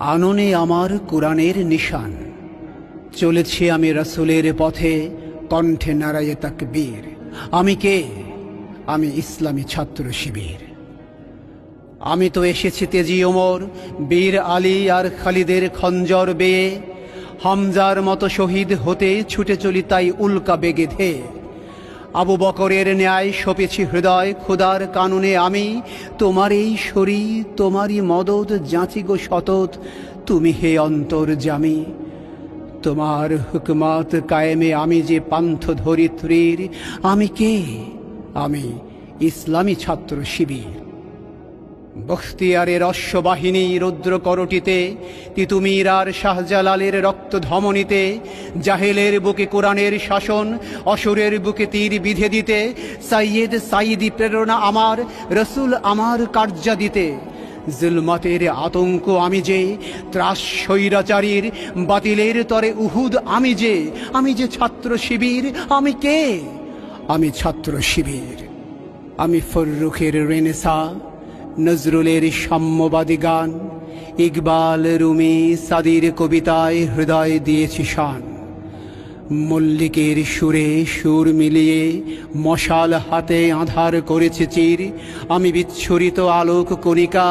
আননে আমার কোরআনের নিশান। চলেছি আমি রসুলের পথে কণ্ঠে নারায়ে তাকবীর। আমি কে? আমি ইসলামী ছাত্র শিবির। আমি তো এসেছি তেজি ওমর, বীর আলী আর খালিদের খঞ্জর বেয়ে। হামজার মতো শহীদ হতে ছুটে চলি তাই উল্কা বেগে ধে আবু বকরের ন্যায় সপেছি হৃদয় খোদার কানুনে আমি। তোমার এই শরীর, তোমারই মদত, যাঁচি গো তুমি হে অন্তর জামি তোমার হুকমত কায়েমে আমি যে পান্থ ধরিত্রীর, আমি কে? আমি ইসলামী ছাত্র শিবির। বখতিয়ারের অশ্ববাহিনী রুদ্র করটিতে তিতুমির আর শাহজালালের রক্ত ধমনীতে জাহেলের বুকে কোরআনের শাসন, অসুরের বুকে তীর বিধে দিতে, সাইয়েদ সাইদি প্রেরণা আমার, রসুল আমার কার্যা দিতে। জুলমাতের আতঙ্ক আমি যে, ত্রাস স্বৈরাচারীর বাতিলের তরে উহুদ আমি যে আমি যে ছাত্র শিবির, আমি কে? আমি ছাত্র শিবির। আমি ফররুখের রেনেসা নজরুলের সাম্যবাদী গান, ইকবাল রুমি সাদির কবিতায় হৃদয় দিয়েছি শান। মল্লিকের সুরে সুর মিলিয়ে মশাল হাতে আধার করেছে চির। আমি বিচ্ছুরিত আলোক কণিকা